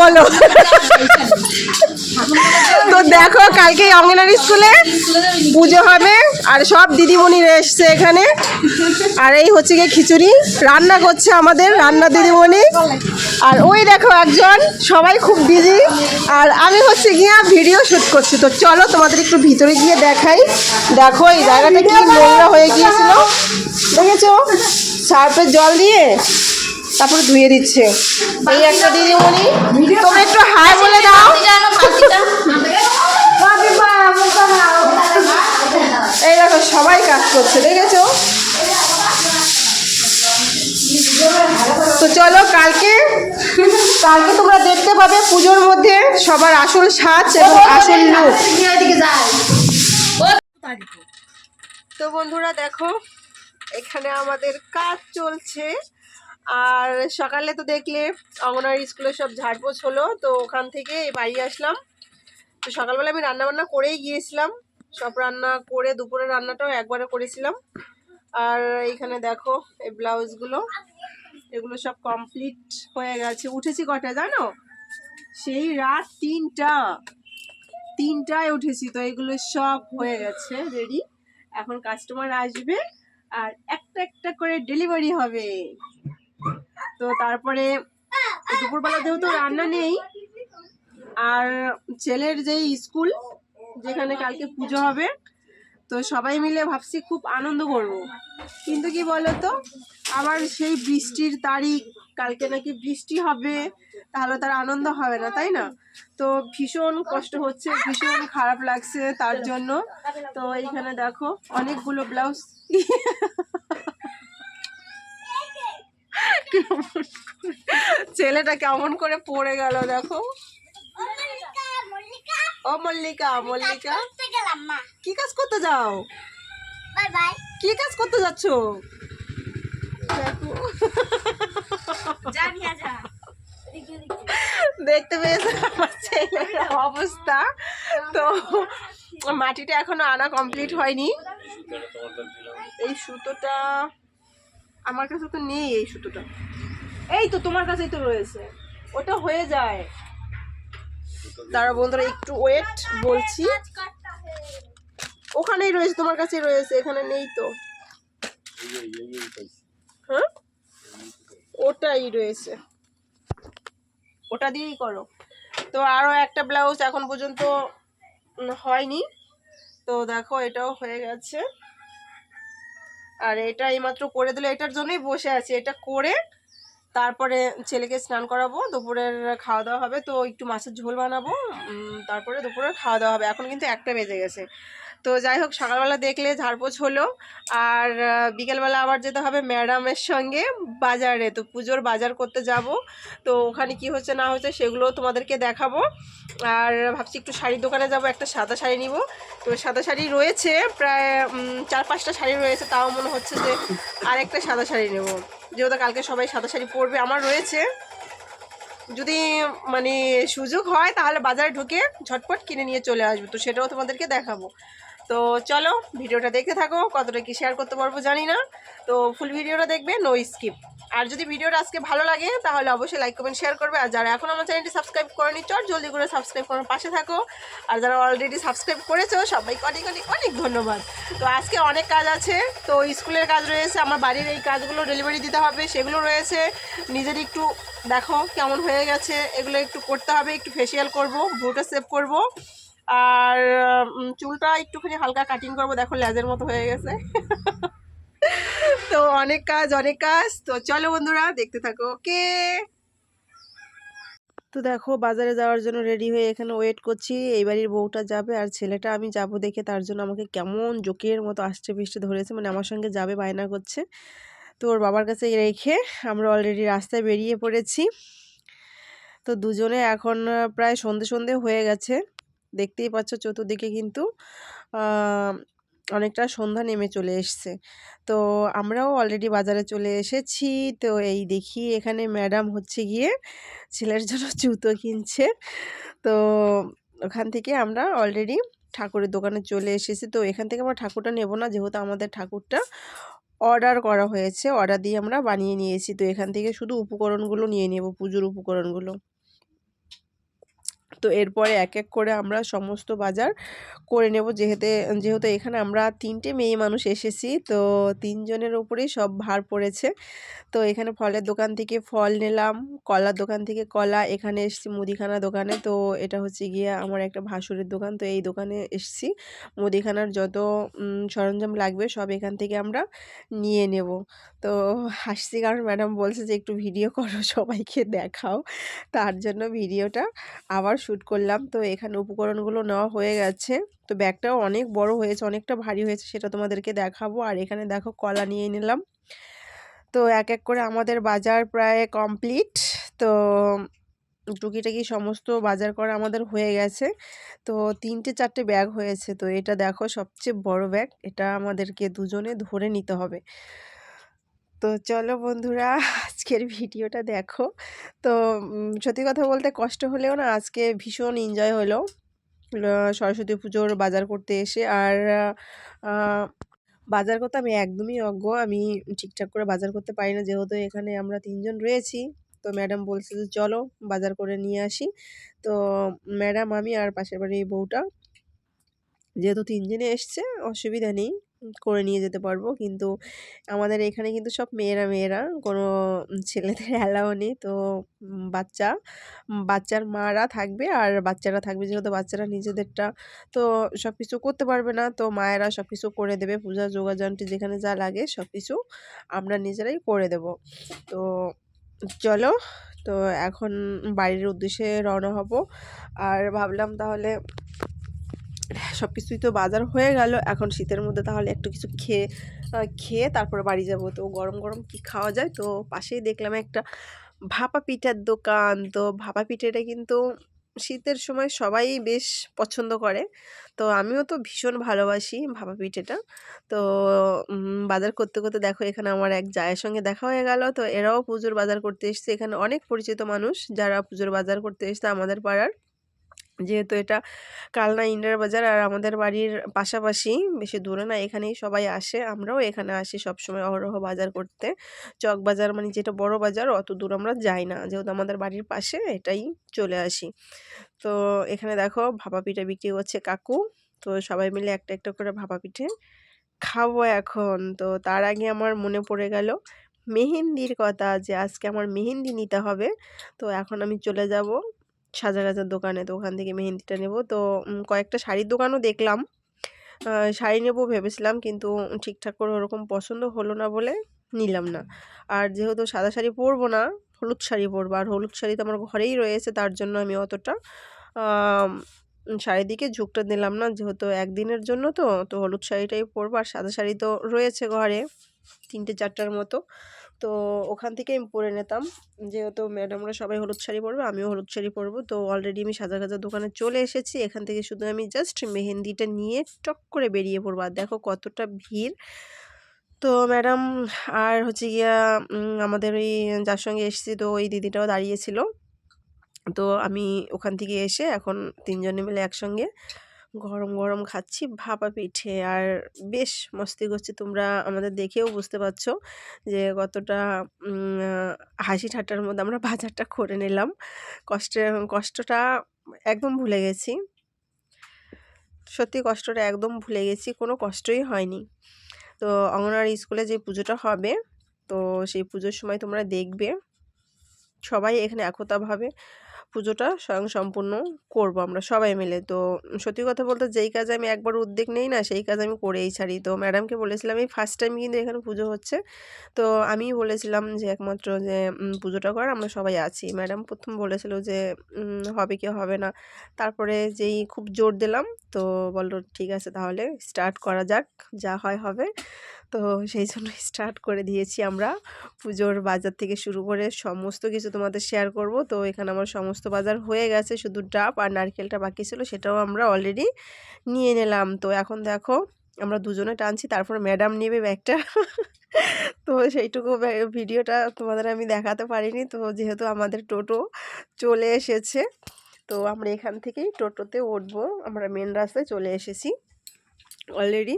বলো। তো দেখো কালকে অঙ্গনারী স্কুলে পুজো হবে আর সব দিদিমণিরা এসছে এখানে। আর এই হচ্ছে গিয়ে খিচুড়ি। রান্না করছে আমাদের রান্না দিদিমণি। আর ওই দেখো একজন সবাই খুব বিজি আর আমি হচ্ছে গিয়ে ভিডিও শ্যুট করছি। তো চলো তোমাদের একটু ভিতরে গিয়ে দেখাই। দেখো এই জায়গাটা কি নোংরা হয়ে গিয়েছিল। দেখেছ? সার্ফের জল দিয়ে? তারপরে ধুয়ে দিচ্ছে। এই একটা দিদিমণি তোমরা একটু হাই বলে দাও। এই দেখো সবাই কাজ করছে দেখেছ? তো চলো কালকে কালকে তোমরা দেখতে পাবে পুজোর মধ্যে সবার আসল সাজ এবং আসল লুক। তো বন্ধুরা দেখো এখানে আমাদের কাজ চলছে। আর সকালে তো দেখলে অঙ্গনওয়াড়ি স্কুলে সব ঝাড়পোছ হলো, তো ওখান থেকে বাড়ি আসলাম। তো সকালবেলা আমি রান্না বান্না করেই গিয়েছিলাম। সব রান্না করে দুপুরে রান্নাটাও একবারে করেছিলাম। আর এইখানে দেখো এই ব্লাউজগুলো, এগুলো সব কমপ্লিট হয়ে গেছে। উঠেছি কটা জানো? সেই রাত তিনটা, তিনটায় উঠেছি, তো এগুলো সব হয়ে গেছে রেডি এখন কাস্টমার আসবে আর একটা একটা করে ডেলিভারি হবে। তো তারপরে দুপুরবেলা যেহেতু রান্না নেই, আর ছেলের যেই স্কুল, যেখানে কালকে পুজো হবে, তো সবাই মিলে ভাবছি খুব আনন্দ করব। কিন্তু কি বলতো, আবার সেই বৃষ্টির তারিখ, কালকে নাকি বৃষ্টি হবে, তাহলে তার আনন্দ হবে না, তাই না? তো ভীষণ কষ্ট হচ্ছে, ভীষণ খারাপ লাগছে তার জন্য। তো এইখানে দেখো, অনেকগুলো ব্লাউজ। ছেলেটা কেমন করে পড়ে গেল দেখো। ও মল্লিকা মল্লিকা। কি কাজ করতে যাও? কি কাজ করতে যাচ্ছ? দেখো। দেখতে পেয়েছে আমার ছেলের অবস্থা। তো মাটিটা এখনও আনা কমপ্লিট হয়নি। এই সুতোটা আমার কাছে তো নেই এই সুতোটা। এই তো তোমার কাছেই তো রয়েছে। ওটা হয়ে যায়। দাঁড়া বন্ধুরা, একটু ওয়েট বলছি। ওখানেই রয়েছে, তোমার কাছেই রয়েছে, এখানে নেই তো। হ্যাঁ? ওটাই রয়েছে। ওটা দিয়েই করো। তো আরও একটা ব্লাউজ এখন পর্যন্ত হয়নি। তো দেখো, এটাও হয়ে গেছে। আর এটা এইমাত্র করে দিলে এটার জন্যই বসে আছি। এটা করে তারপরে ছেলেকে স্নান করাবো, দুপুরের খাওয়া দাওয়া হবে। তো একটু মাছের ঝোল বানাবো তারপরে দুপুরের খাওয়া দাওয়া হবে। এখন কিন্তু একটা বেজে গেছে। তো যাই হোক, সকালবেলা দেখলে ঝাড়পোছ হলো। আর বিকেলবেলা আবার যেতে হবে ম্যাডামের সঙ্গে বাজারে। তো পুজোর বাজার করতে যাব। তো ওখানে কি হচ্ছে না হচ্ছে সেগুলো তোমাদেরকে দেখাবো। আর ভাবছি একটু শাড়ির দোকানে যাব, একটা সাদা শাড়ি নিব। তো সাদা শাড়ি রয়েছে প্রায় চার পাঁচটা শাড়ি রয়েছে। তাও মনে হচ্ছে যে আরেকটা সাদা শাড়ি নেব। যেহেতু কালকে সবাই সাদা শাড়ি পরবে, আমার রয়েছে। যদি মানে সুযোগ হয়, তাহলে বাজারে ঢুকে ঝটপট কিনে নিয়ে চলে আসব। তো সেটাও তোমাদেরকে দেখাবো। তো চলো ভিডিওটা দেখতে থাকো, কতটা কি শেয়ার করতে পারব জানি না। তো ফুল ভিডিওটা দেখবে নো স্কিপ আর যদি ভিডিওটা আজকে ভালো লাগে, তাহলে অবশ্যই লাইক কমেন্ট শেয়ার করবে। আর যারা এখন আমার চ্যানেলটি সাবস্ক্রাইব করেনি, চট জলদি করে সাবস্ক্রাইব করার পাশে থাকো। আর যারা অলরেডি সাবস্ক্রাইব করেছ, সবাইকে অনেক অনেক অনেক ধন্যবাদ। তো আজকে অনেক কাজ আছে, তো স্কুলের কাজ রয়েছে, আমার বাড়ির এই কাজগুলো ডেলিভারি দিতে হবে, সেগুলো রয়েছে। নিজের একটু দেখো কেমন হয়ে গেছে, এগুলো একটু করতে হবে, একটু ফেসিয়াল করব ভুটা সেভ করব। আর চুলটা একটুখানি হালকা কাটিং করব। দেখো লেজের মতো হয়ে গেছে। তো অনেক কাজ অনেক কাজ। তো চলো বন্ধুরা, দেখতে থাকো। ওকে তো দেখো, বাজারে যাওয়ার জন্য রেডি হয়ে এখানে ওয়েট করছি। এই বাড়ির বউটা যাবে আর ছেলেটা, আমি যাব দেখে তার জন্য আমাকে কেমন জোকের মতো আসছে পিসতে ধরেছে। মানে আমার সঙ্গে যাবে, বায়না করছে। তো ওর বাবার কাছে রেখে আমরা অলরেডি রাস্তায় বেরিয়ে পড়েছি। তো দুজনে এখন প্রায় সন্ধে সন্ধে হয়ে গেছে। দেখতেই পাচ্ছ চতুর্দিকে কিন্তু অনেকটা সন্ধ্যা নেমে চলে এসছে। তো আমরাও অলরেডি বাজারে চলে এসেছি। তো এই দেখি এখানে ম্যাডাম হচ্ছে গিয়ে ছেলের জন্য জুতো কিনছে। তো ওখান থেকে আমরা অলরেডি ঠাকুরের দোকানে চলে এসেছি। তো এখান থেকে আমরা ঠাকুরটা নেব না, যেহেতু আমাদের ঠাকুরটা অর্ডার করা হয়েছে। অর্ডার দিয়ে আমরা বানিয়ে নিয়েছি। তো এখান থেকে শুধু উপকরণগুলো নিয়ে নেব, পুজোর উপকরণগুলো। তো এরপরে এক এক করে আমরা সমস্ত বাজার করে নেব। যেহেতু যেহেতু এখানে আমরা তিনটে মেয়ে মানুষ এসেছি, তো তিনজনের উপরেই সব ভার পড়েছে। তো এখানে ফলের দোকান থেকে ফল নিলাম, কলার দোকান থেকে কলা, এখানে এসেছি মুদিখানা দোকানে। তো এটা হচ্ছে গিয়ে আমার একটা ভাসুরের দোকান, তো এই দোকানে এসেছি। মুদিখানার যত সরঞ্জাম লাগবে সব এখান থেকে আমরা নিয়ে নেব। তো হাসছি কারণ ম্যাডাম বলছে যে, একটু ভিডিও করো, সবাইকে দেখাও। তার জন্য ভিডিওটা আবার শ্যুট করলাম। তো এখানে উপকরণগুলো নেওয়া হয়ে গেছে। তো ব্যাগটাও অনেক বড় হয়েছে, অনেকটা ভারী হয়েছে, সেটা তোমাদেরকে দেখাবো। আর এখানে দেখো কলা নিয়ে নিলাম। তো এক এক করে আমাদের বাজার প্রায় কমপ্লিট তো টুকিটাকি সমস্ত বাজার করা আমাদের হয়ে গেছে। তো তিনটে চারটে ব্যাগ হয়েছে। তো এটা দেখো সবচেয়ে বড় ব্যাগ এটা আমাদেরকে দুজনে ধরে নিতে হবে। তো চলো বন্ধুরা আজকের ভিডিওটা দেখো। তো সত্যি কথা বলতে কষ্ট হলেও না আজকে ভীষণ এনজয় হলো। সরস্বতী পুজোর বাজার করতে এসে আর বাজার করতে আমি একদমই অজ্ঞ। আমি ঠিকঠাক করে বাজার করতে পারি না। যেহেতু এখানে আমরা তিনজন রয়েছি, তো ম্যাডাম বলছে যে চলো বাজার করে নিয়ে আসি। তো ম্যাডাম আমি আর পাশের বাড়ির বউটা, যেহেতু তিনজনে এসছে, অসুবিধা নেই। করে নিয়ে যেতে পারব। কিন্তু আমাদের এখানে কিন্তু সব মেয়েরা মেয়েরা, কোনো ছেলেদের অ্যালাও নেই। তো বাচ্চা বাচ্চার মারা থাকবে আর বাচ্চারা থাকবে যেহেতু বাচ্চারা নিজেদেরটা তো সব কিছু করতে পারবে না। তো মায়েরা সব কিছু করে দেবে, পূজা যোগাযান্ত্রী যেখানে যা লাগে সব কিছু আমরা নিজেরাই করে দেব। তো চলো, তো এখন বাড়ির উদ্দেশ্যে রওনা হব। আর ভাবলাম তাহলে সব কিছুই তো বাজার হয়ে গেল। এখন শীতের মধ্যে তাহলে একটু কিছু খেয়ে খেয়ে তারপরে বাড়ি যাব। তো গরম গরম কি খাওয়া যায়? তো পাশেই দেখলাম একটা ভাপা পিঠার দোকান। তো ভাপা পিঠেটা কিন্তু শীতের সময় সবাই বেশ পছন্দ করে। তো আমিও তো ভীষণ ভালোবাসি ভাপা পিঠেটা। তো বাজার করতে করতে দেখো এখানে আমার এক জায়ের সঙ্গে দেখা হয়ে গেল। তো এরাও পুজোর বাজার করতে এসছে। এখানে অনেক পরিচিত মানুষ যারা পুজোর বাজার করতে এসছে আমাদের পাড়ার। যেহেতু এটা কালনা ইন্ডার বাজার আর আমাদের বাড়ির পাশাপাশি বেশি দূরে না, এখানেই সবাই আসে, আমরাও এখানে আসি সবসময় অহরহ বাজার করতে। চক বাজার মানে যেটা বড় বাজার, অত দূর আমরা যাই না, যেহেতু আমাদের বাড়ির পাশে এটাই চলে আসি। তো এখানে দেখো ভাপা পিঠে বিক্রি করছে কাকু, তো সবাই মিলে একটা একটা করে ভাপা পিঠে খাব এখন। তো তার আগে আমার মনে পড়ে গেল মেহেন্দির কথা যে আজকে আমার মেহেন্দি নিতে হবে, তো এখন আমি চলে যাব সাজাগাজার দোকানে, তো ওখান থেকে মেহেন্দিটা নেব। তো কয়েকটা শাড়ির দোকানও দেখলাম। শাড়ি নেব ভেবেছিলাম, কিন্তু ঠিকঠাক করে ওরকম পছন্দ হলো না বলে নিলাম না। আর যেহেতু সাদা শাড়ি পরবো না, হলুদ শাড়ি পরবো, আর হলুদ শাড়ি তো আমার ঘরেই রয়েছে, তার জন্য আমি অতটা শাড়ির দিকে ঝুঁকটা দিলাম না। যেহেতু একদিনের জন্য তো তো হলুদ শাড়িটাই পরবো, আর সাদা শাড়ি তো রয়েছে ঘরে, তিনটে চারটার মতো। তো ওখান থেকে আমি পরে নিতাম। যেহেতু ম্যাডামরা সবাই হলুদ শাড়ি পরবে, আমিও হলুদ শাড়ি পরবো। তো অলরেডি আমি সাজা গাজা দোকানে চলে এসেছি। এখান থেকে শুধু আমি জাস্ট মেহেন্দিটা নিয়ে টক করে বেরিয়ে পড়ব। আর দেখো কতটা ভিড়। তো ম্যাডাম আর হচ্ছে গিয়া আমাদের ওই যার সঙ্গে এসেছি, তো ওই দিদিটাও দাঁড়িয়েছিল তো আমি ওখান থেকে এসে এখন তিনজনে মিলে একসঙ্গে গরম গরম খাচ্ছি, ভাপা পিঠে। আর বেশ মস্তি করছি। তোমরা আমাদের দেখেও বুঝতে পারছ যে কতটা হাসি ঠাট্টার মধ্যে আমরা বাজারটা করে নিলাম। কষ্টে, কষ্টটা একদম ভুলে গেছি। সত্যি কষ্টটা একদম ভুলে গেছি। কোনো কষ্টই হয়নি। তো অঙ্গনওয়াড়ি স্কুলে যে পুজোটা হবে, তো সেই পুজোর সময় তোমরা দেখবে। সবাই এখানে একতাভাবে পুজোটা স্বয়ং সম্পূর্ণ করব আমরা সবাই মিলে। তো সত্যি কথা বলতে যেই কাজে আমি একবার উদ্যোগ নেই না, সেই কাজ আমি করেই ছাড়ি। তো ম্যাডামকে বলেছিলাম, এই ফার্স্ট টাইম কিন্তু এখানে পুজো হচ্ছে। তো আমিই বলেছিলাম যে একমাত্র যে পুজোটা করার আমরা সবাই আছি। ম্যাডাম প্রথম বলেছিল যে হবে কি হবে না। তারপরে যেই খুব জোর দিলাম, তো বলল, ঠিক আছে তাহলে স্টার্ট করা যাক, যা হয় হবে। তো সেই জন্য স্টার্ট করে দিয়েছি আমরা পুজোর বাজার থেকে শুরু করে সমস্ত কিছু তোমাদের শেয়ার করব। তো এখানে আমার সমস্ত বাজার হয়ে গেছে, শুধু ডাব আর নারকেলটা বাকি ছিল, সেটাও আমরা অলরেডি নিয়ে নিলাম। তো এখন দেখো, আমরা দুজনে টানছি, তারপর ম্যাডাম নেবে ব্যাগটা তো সেইটুকু ভিডিওটা তোমাদের আমি দেখাতে পারিনি, তো যেহেতু আমাদের টোটো চলে এসেছে, তো আমরা এখান থেকেই টোটোতে উঠবো। আমরা মেন রাস্তায় চলে এসেছি। অলরেডি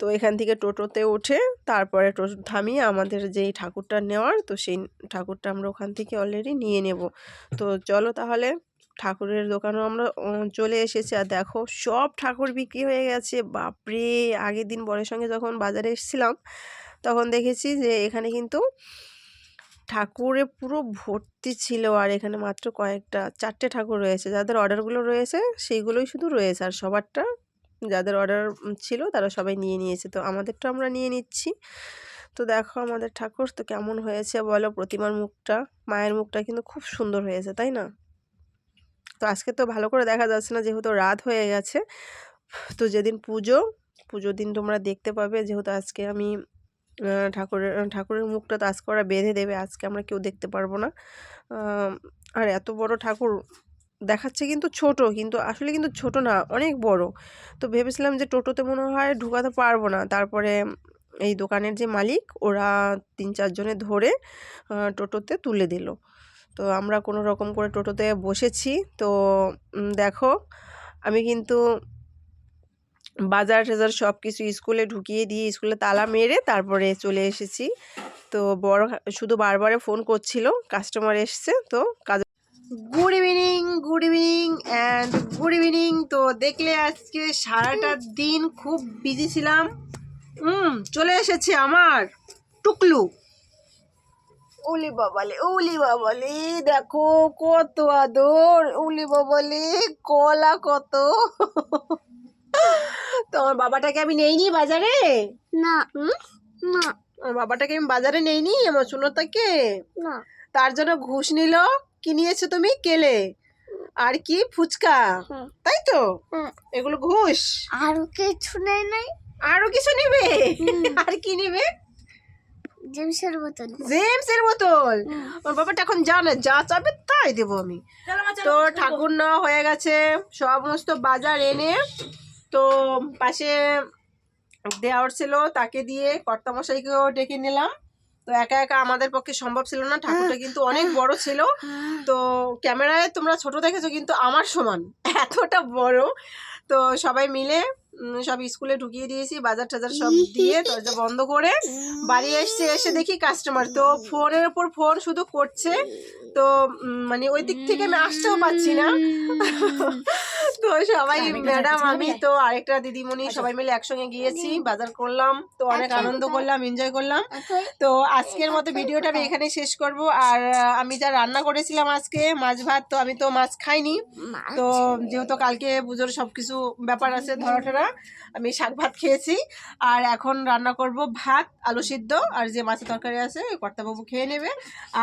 তো এখান থেকে টোটোতে উঠে তারপরে টোটো থামিয়ে আমাদের যেই ঠাকুরটা নেওয়ার, তো সেই ঠাকুরটা আমরা ওখান থেকে অলরেডি নিয়ে নেব। তো চলো তাহলে ঠাকুরের দোকানেও আমরা চলে এসেছি। আর দেখো সব ঠাকুর বিক্রি হয়ে গেছে। বাপরে! আগের দিন বরের সঙ্গে যখন বাজারে এসেছিলাম, তখন দেখেছি যে এখানে কিন্তু ঠাকুরে পুরো ভর্তি ছিল। আর এখানে মাত্র কয়েকটা, চারটে ঠাকুর রয়েছে। যাদের অর্ডারগুলো রয়েছে, সেইগুলোই শুধু রয়েছে। আর সবারটা যাদের অর্ডার ছিল তারা সবাই নিয়ে নিয়েছে। তো আমাদেরটা আমরা নিয়ে নিচ্ছি। তো দেখো আমাদের ঠাকুর তো কেমন হয়েছে বলো? প্রতিমার মুখটা, মায়ের মুখটা কিন্তু খুব সুন্দর হয়েছে, তাই না? তো আজকে তো ভালো করে দেখা যাচ্ছে না, যেহেতু রাত হয়ে গেছে। তো যেদিন পুজো, পুজোর দিন তোমরা দেখতে পাবে যেহেতু আজকে আমি ঠাকুরের ঠাকুরের মুখটা তো আজকে ওরা বেঁধে দেবে, আজকে আমরা কেউ দেখতে পারব না। আর এত বড় ঠাকুর দেখাচ্ছে কিন্তু ছোট, কিন্তু আসলে কিন্তু ছোট না, অনেক বড়। তো ভেবেছিলাম যে টোটোতে মনে হয় ঢুকাতে পারব না। তারপরে এই দোকানের যে মালিক, ওরা তিন চারজনে ধরে টোটোতে তুলে দিল। তো আমরা কোনো রকম করে টোটোতে বসেছি। তো দেখো, আমি কিন্তু বাজার টাজার সব কিছু স্কুলে ঢুকিয়ে দিয়ে স্কুলে তালা মেরে তারপরে চলে এসেছি। তো বড়, শুধু বারবারে ফোন করছিল, কাস্টমার এসছে, তো কাজ good evening good evening and good evening তো দেখলে আজকে সারাটা দিন খুব বিজি ছিলাম। হুম চলে এসেছে আমার টুকলু। উলি বাবালে উলি বাবালে দেখো কত আদর। উলি বাবালে কলা কত। তো আমার বাবাটাকে আমি নেইনি বাজারে? না। না। আমার বাবাটাকে আমি বাজারে নেইনি আমার সুনতাকে না। তার জন্য ঘুষ নিল। কি নিয়েছো তুমি? কেলে? আর কি? ফুচকা? তাই তো? এগুলো ঘুষ? আর কিছু নেই নাই? আরও কিছু নেবে। আর কি নেবে? জেমসের বোতল। জেমস এর বোতল। আমার বাবাটা এখন জানে যা চাবে তাই দেবো আমি। তো ঠাকুর নেওয়া হয়ে গেছে। সমস্ত বাজার এনে তো পাশে দেওয়ার ছিল তাকে দিয়ে কর্তামশাইকেও ডেকে নিলাম। তো একা একা আমাদের পক্ষে সম্ভব ছিল না। ঠাকুরটা কিন্তু অনেক বড় ছিল। তো ক্যামেরায় তোমরা ছোট দেখেছ কিন্তু আমার সমান এতটা বড়। তো সবাই মিলে সব স্কুলে ঢুকিয়ে দিয়েছি, বাজার টাজার সব দিয়ে দরজা বন্ধ করে বাড়ি এসছে, এসে দেখি কাস্টমার তো ফোনের উপর ফোন শুধু করছে। তো মানে ওই দিক থেকে আমি আসতেও পাচ্ছি না। তো সবাই ম্যাডাম আমি তো আরেকটা দিদিমণি সবাই মিলে একসঙ্গে গিয়েছি বাজার করলাম তো অনেক আনন্দ করলাম এনজয় করলাম। তো আজকের মতো ভিডিওটা আমি এখানে শেষ করব। আর আমি যা রান্না করেছিলাম আজকে মাছ ভাত তো আমি তো মাছ খাইনি। তো যেহেতু কালকে পুজোর সব কিছু ব্যাপার আছে ধরা টরা আমি শাক ভাত খেয়েছি। আর এখন রান্না করব ভাত আলু সিদ্ধ আর যে মাছের তরকারি আছে কর্তাবাবু খেয়ে নেবে।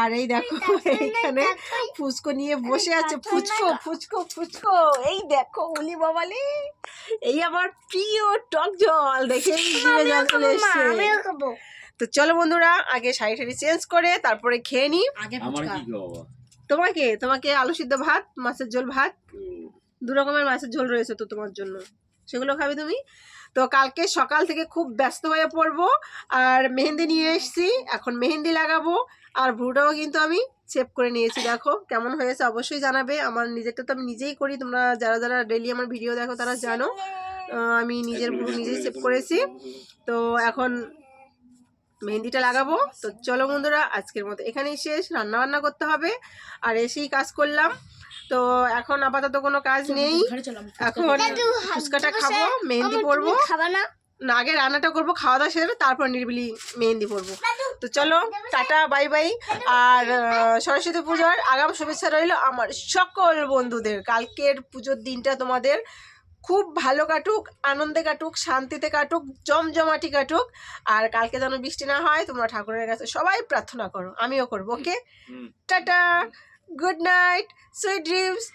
আর এই দেখো এইখানে ফুচকো নিয়ে বসে আছে ফুচকো ফুচকো ফুচকো। এই দেখো উলি বাবালি। এই আমার প্রিয় টক জল দেখে জল চলে এসছে। তো চলো বন্ধুরা আগে শাড়ি টাড়ি চেঞ্জ করে তারপরে খেয়ে নি। আগে তোমাকে? তোমাকে আলু সিদ্ধ ভাত মাছের ঝোল ভাত দু রকমের মাছের ঝোল রয়েছে তো তোমার জন্য। সেগুলো খাবে তুমি? তো কালকে সকাল থেকে খুব ব্যস্ত হয়ে পড়ব, আর মেহেন্দি নিয়ে এসেছি, এখন মেহেন্দি লাগাবো, আর ভ্রুটাও কিন্তু আমি সেভ করে নিয়েছি, দেখো কেমন হয়েছে, অবশ্যই জানাবে, আমার নিজেরটা তো আমি নিজেই করি, তোমরা যারা যারা ডেলি আমার ভিডিও দেখো তারা জানো আমি নিজের ভ্রু নিজেই সেভ করেছি, তো এখন মেহেন্দিটা লাগাবো, তো চলো বন্ধুরা আজকের মতো এখানেই শেষ রান্না বান্না করতে হবে, আর এসেই কাজ করলাম তো এখন আপাতত কোনো কাজ নেই। এখন ফুচকাটা খাব মেহেন্দি পরবো। না? না আগে রান্নাটা করব খাওয়া দাওয়া সেরে তারপর নিরিবিলি মেহেন্দি পরবো। তো চলো টাটা বাই বাই। আর সরস্বতী পুজোর আগাম শুভেচ্ছা রইল আমার সকল বন্ধুদের। কালকের পুজোর দিনটা তোমাদের খুব ভালো কাটুক আনন্দে কাটুক শান্তিতে কাটুক জমজমাটি কাটুক। আর কালকে যেন বৃষ্টি না হয় তোমরা ঠাকুরের কাছে সবাই প্রার্থনা করো। আমিও করব okay? Tata! Good night sweet dreams